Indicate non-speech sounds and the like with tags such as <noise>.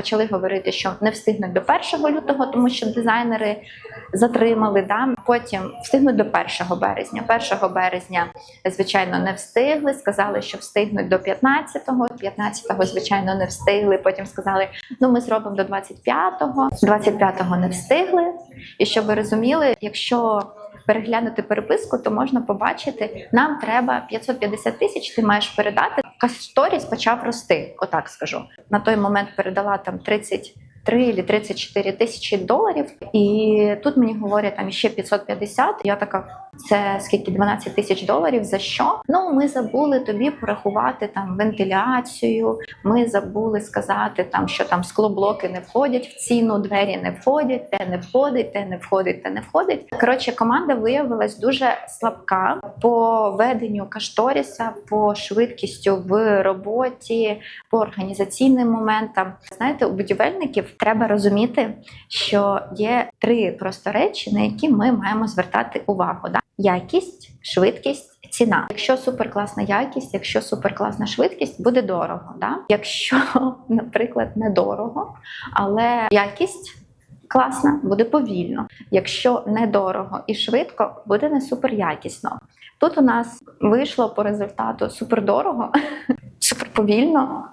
почали говорити, що не встигнуть до 1 лютого, тому що дизайнери затримали. Да? Потім встигнуть до 1 березня. 1 березня, звичайно, не встигли. Сказали, що встигнуть до 15-го. 15-го, звичайно, не встигли. Потім сказали, ну ми зробимо до 25-го. 25-го не встигли. І щоб ви розуміли, якщо переглянути переписку, то можна побачити, нам треба 550 тисяч, ти маєш передати. Кашторіс почав рости, отак скажу. На той момент передала там 33 чи 34 тисячі доларів, і тут мені говорять там ще 550. Я така, це скільки 12 тисяч доларів за що? Ну ми забули тобі порахувати там вентиляцію. Ми забули сказати там, що там склоблоки не входять в ціну, двері не входять, те не входить, те не входить, те не входить. Коротше, команда виявилась дуже слабка по веденню кашторіса, по швидкістю в роботі, по організаційним моментам. Знаєте, у будівельників треба розуміти, що є три просто речі, на які ми маємо звертати увагу: да? якість, швидкість. Ціна, якщо суперкласна якість, якщо суперкласна швидкість, буде дорого. Да? Якщо, <laughs> наприклад, недорого, але якість класна, буде повільно. Якщо недорого і швидко, буде не суперякісно. Тут у нас вийшло по результату супердорого, <laughs> суперповільно,